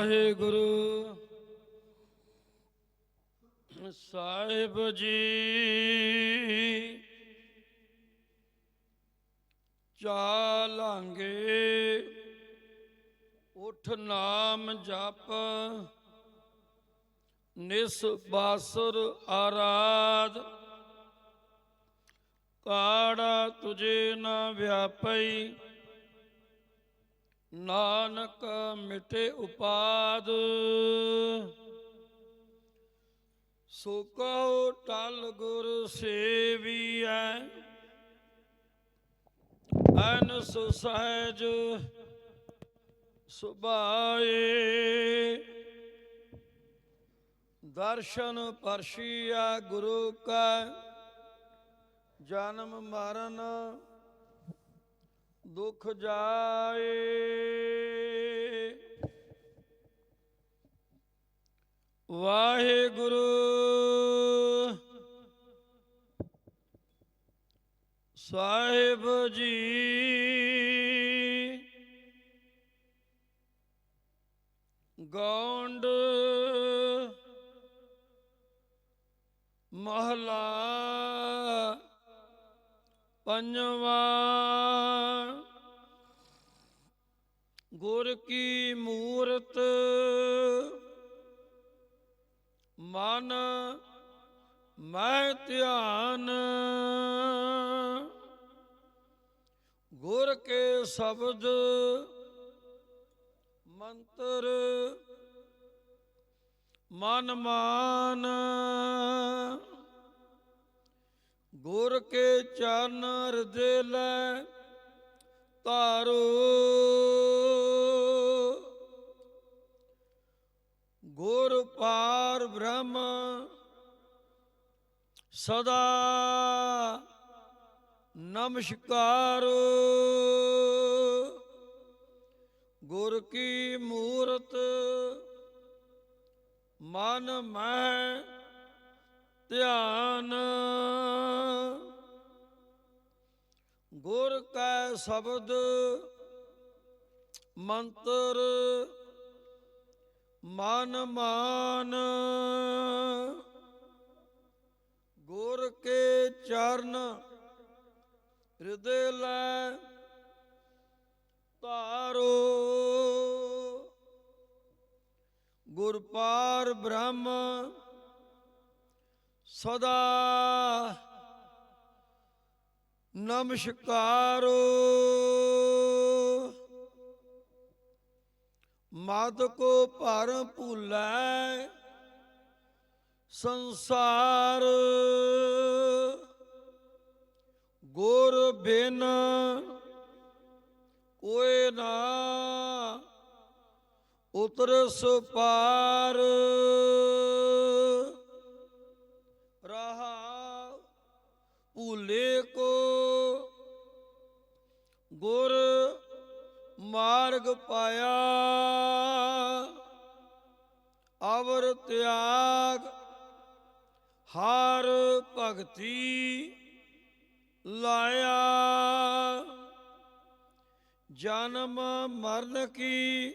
ਵਾਹਿਗੁਰੂ। ਸਾਹਿਬ ਜੀ ਚਾਲਾਂਗੇ ਉਠ ਨਾਮ ਜਪ ਨਿਸ ਬਾਸੁਰ ਆਰਾਧ। ਕਾੜਾ ਤੁਝੇ ਨਾ ਵਿਆਪਈ ਨਾਨਕ ਮਿਟੇ ਉਪਾਦ। ਸੋ ਕਹੋ ਟਲ ਗੁਰ ਸੇਵੀਐ, ਅਨ ਸੁ ਸੁਭਾਏ। ਦਰਸ਼ਨ ਪਰਸ਼ੀਆ ਗੁਰੂ ਕਾ, ਜਨਮ ਮਰਨ ਦੁਖ ਜਾਏ। ਵਾਹਿਗੁਰੂ ਸਾਹਿਬ ਜੀ ਗੌਂਡ ਮਹਲਾ ਪੰਜਵਾ ਗੁਰ ਕੀ ਮੂਰਤ ਮਨ ਮੈਂ ਧਿਆਨ ਗੁਰ ਕੇ ਸ਼ਬਦ ਮੰਤਰ ਮਨ ਮਾਨ। ਗੁਰ ਕੇ ਚਰਨ ਹਿਰਦੇ ਲੈ ਧਾਰੋ। ਗੁਰ ਪਾਰ ਬ੍ਰਹਮ ਸਦਾ ਨਮਸਕਾਰ। ਗੁਰ ਕੀ ਮੂਰਤ ਮਨ ਮੈਂ ਧਿਆਨ। ਗੁਰ ਕੈ ਸ਼ਬਦ ਮੰਤਰ ਮਨ ਮਾਨ। ਗੁਰ ਕੇ ਚਰਨ ਹਿਰਦੇ ਲੈ ਧਾਰੋ। ਗੁਰ ਪਾਰ ਬ੍ਰਹਮ ਸਦਾ ਨਮਸਕਾਰ। ਮਦ ਕੋ ਭਰ ਭੁਲੈ ਸੰਸਾਰ। ਗੁਰ ਬਿਨ ਕੋਏ ਨਾ ਉਤਰ ਸੁਪਾਰ ਗੁਰ ਮਾਰਗ ਪਾਇਆ, ਅਵਰ ਤਿਆਗ, ਹਰ ਭਗਤੀ ਲਾਇਆ। ਜਨਮ ਮਰਨ ਕੀ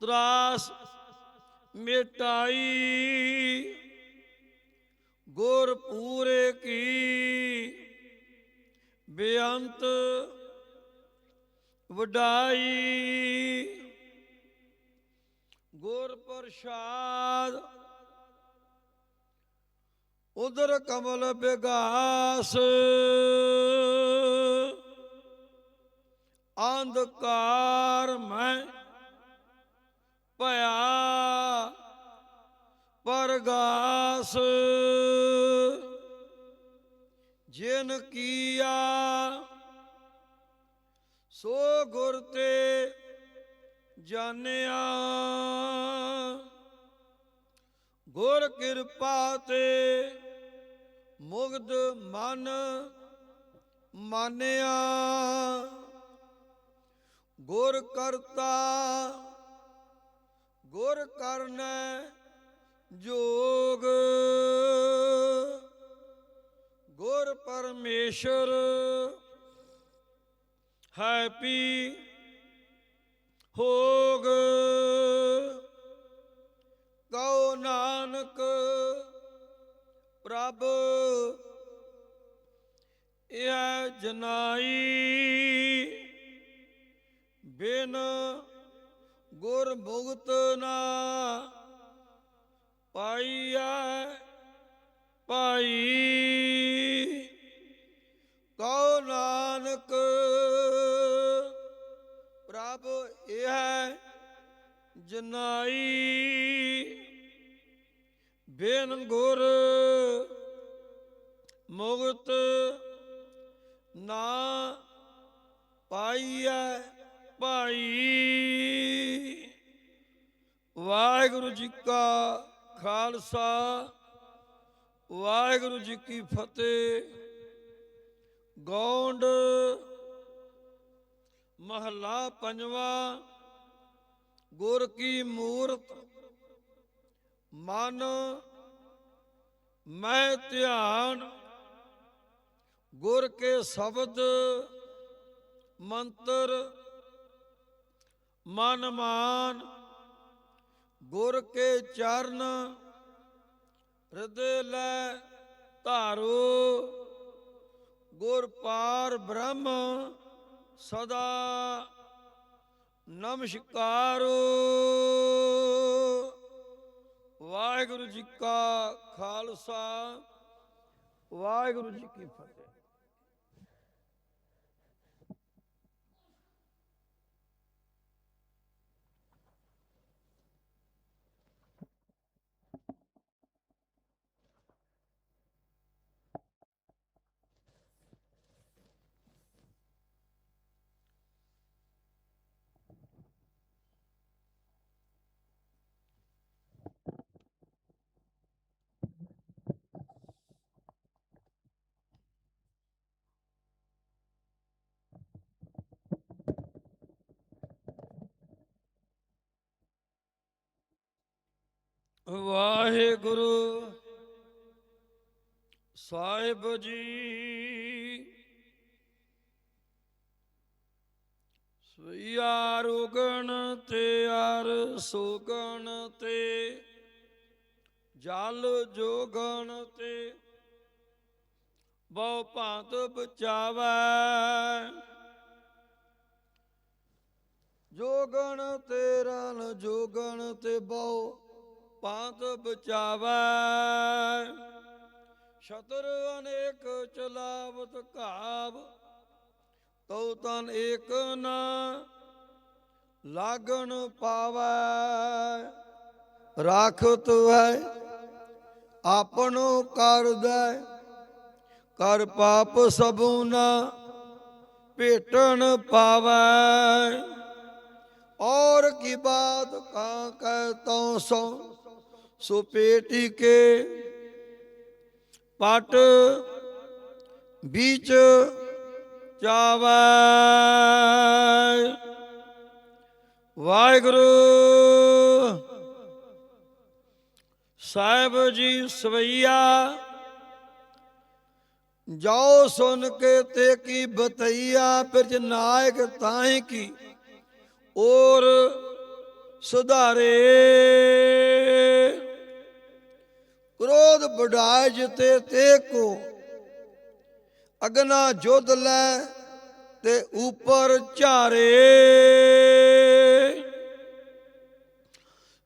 ਤਰਾਸ ਮਿਟਾਈ ਗੁਰ ਪੂਰੇ ਵਡਾਈ। ਗੁਰ ਪ੍ਰਸਾਦ। ਉਧਰ ਕਮਲ ਬਿਗਾਸ। ਅੰਧਕਾਰ ਮੈਂ ਭਇਆ ਪਰਗਾਸ। ਜਿਨ ਕੀਆ ਸੋ ਗੁਰ ਤੇ ਜਾਣਿਆ। ਗੁਰ ਕਿਰਪਾ ਤੇ ਮੁਗਧ ਮਨ ਮਾਨਿਆ। ਗੁਰ ਕਰਤਾ, ਗੁਰ ਕਰਨ ਜੋਗ। ਗੁਰ ਪਰਮੇਸ਼ਰ ਹੈਪੀ ਹੋਗ। ਗਉ ਨਾਨਕ ਪ੍ਰਭ, ਇਹ ਜਨਾਈ ਬਿਨ ਗੁਰ ਭੁਗਤ ਨਾ ਪਾਈਐ ਪਾਈ ਕਉ ਨਾਨਕ ਪ੍ਰਭ ਇਹ ਹੈ ਜਨਾਈ ਬੇਨ ਗੁਰ ਮੁਗਤ ਨਾ ਪਾਈਐ ਭਾਈ। ਵਾਹਿਗੁਰੂ ਜੀ ਕਾ ਖਾਲਸਾ, ਵਾਹਿਗੁਰੂ ਜੀ ਕੀ ਫਤਿਹ। ਗੌਂਡ ਮਹੱਲਾ ਪੰਜਵਾ, ਗੁਰ ਕੀ ਮੂਰਤ? ਮਨ, ਮੈਂ ਧਿਆਨ, ਗੁਰ ਕੇ ਸ਼ਬਦ, ਮੰਤਰ, ਮਨ ਮਾਨ, ਗੁਰ ਕੇ ਚਰਨ, ਹਿਰਦੇ ਲੈ ਧਾਰੋ, ਗੁਰ ਪਾਰ ਬ੍ਰਹਮ ਸਦਾ ਨਮਸਕਾਰੋ। ਵਾਹਿਗੁਰੂ ਜੀ ਕਾ ਖਾਲਸਾ ਵਾਹਿਗੁਰੂ ਜੀ ਕੀ ਫਤਿਹ। ਵਾਹਿਗੁਰੂ ਸਾਹਿਬ ਜੀ। ਸਈਆ ਰੁਗਣ ਤੇ ਅਰ ਸੁਗਣ ਤੇ, ਜਲ ਜੋਗਣ ਤੇ, ਬਹੁ ਭਾਂਤ ਬਚਾਵੈ। ਜੋਗਣ ਤੇ ਰਨ ਜੋਗਣ ਤੇ ਬਹੁ ਪੰਥ ਬਚਾਵੈ। ਛਤਰ ਅਨੇਕ ਚਲਾਵਤ ਘਾਵ, ਤਉ ਤਨ ਏਕ ਨਾ ਲਾਗਣ ਪਾਵੈ। ਰਾਖਤ ਹੈ ਕਰ ਕਰਦੈ ਕਰ ਪਾਪ ਸਭੂ ਨਾ ਭੇਟਣ ਪਾਵੈ। ਔਰ ਕੀ ਬਾਤ ਕਾ ਕਹਿ ਤਉ ਸੋ ਸੋ ਪੇਟੀ ਕੇ ਪਟ ਵਿੱਚ ਚਾਵੈ। ਵਾਹਿਗੁਰੂ ਸਾਹਿਬ ਜੀ ਸਵਈਆ, ਜਾਓ ਸੁਣ ਕੇ ਤੇ ਕੀ ਬਤਈਆ ਪਿਰਜ ਨਾਇਕ ਤਾਹੀ ਕੀ। ਔਰ ਸੁਧਾਰੇ। ਕ੍ਰੋਧ ਬੜਾਇ ਜਿਤੇ ਤੇ ਕੋ ਅਗਨਾ ਜੋਧ ਲੈ ਤੇ ਉਪਰ ਝਾਰੇ।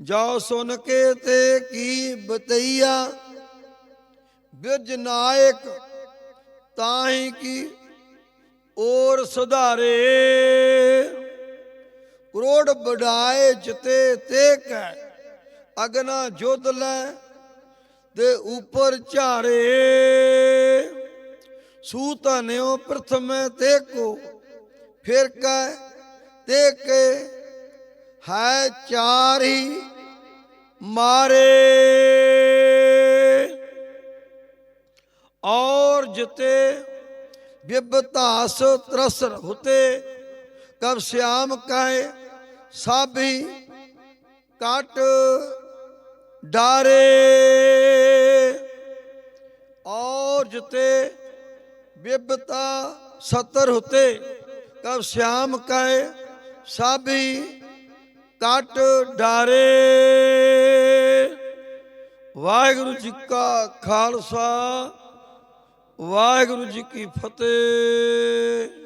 ਜਾਓ ਸੁਨ ਕੇ ਤੇ ਕੀ ਬਤਈਆ, ਬਿਰਜ ਨਾਇਕ ਤਾਹੀ ਕੀ ਔਰ ਸੁਧਾਰੇ। ਕਰੋੜ ਬੜਾਏ ਜਿਤੇ ਕੈ ਅਗਨਾ ਜੋਤ ਲੈ ਦੇ ਉਪਰ ਝਾੜੇ। ਸੂ ਨਿਉ ਪ੍ਰਥਮੈ ਤੇ ਕੋ ਫਿਰ ਕੈ ਤੇ ਕੇ ਹੈ ਚਾਰ ਹੀ ਮਾਰੇ। ਔਰ ਜਿਤੇ ਵਿਭਤਾਸ ਤਰਸਰ ਹੁਤੇ, ਕਬ ਸ਼ਿਆਮ ਕਾਏ ਸਭ ਕਟ ਡਾਰੇ। ਔਰ ਜਿਤੇ ਬਿਬਤਾ ਸਤਰ ਹੁਤੇ, ਕਬ ਸ਼ਾਮ ਕਾਏ ਸਭ ਕਟ ਡਾਰੇ। ਵਾਹਿਗੁਰੂ ਜੀ ਕਾ ਖਾਲਸਾ, ਵਾਹਿਗੁਰੂ ਜੀ ਕੀ ਫਤਿਹ।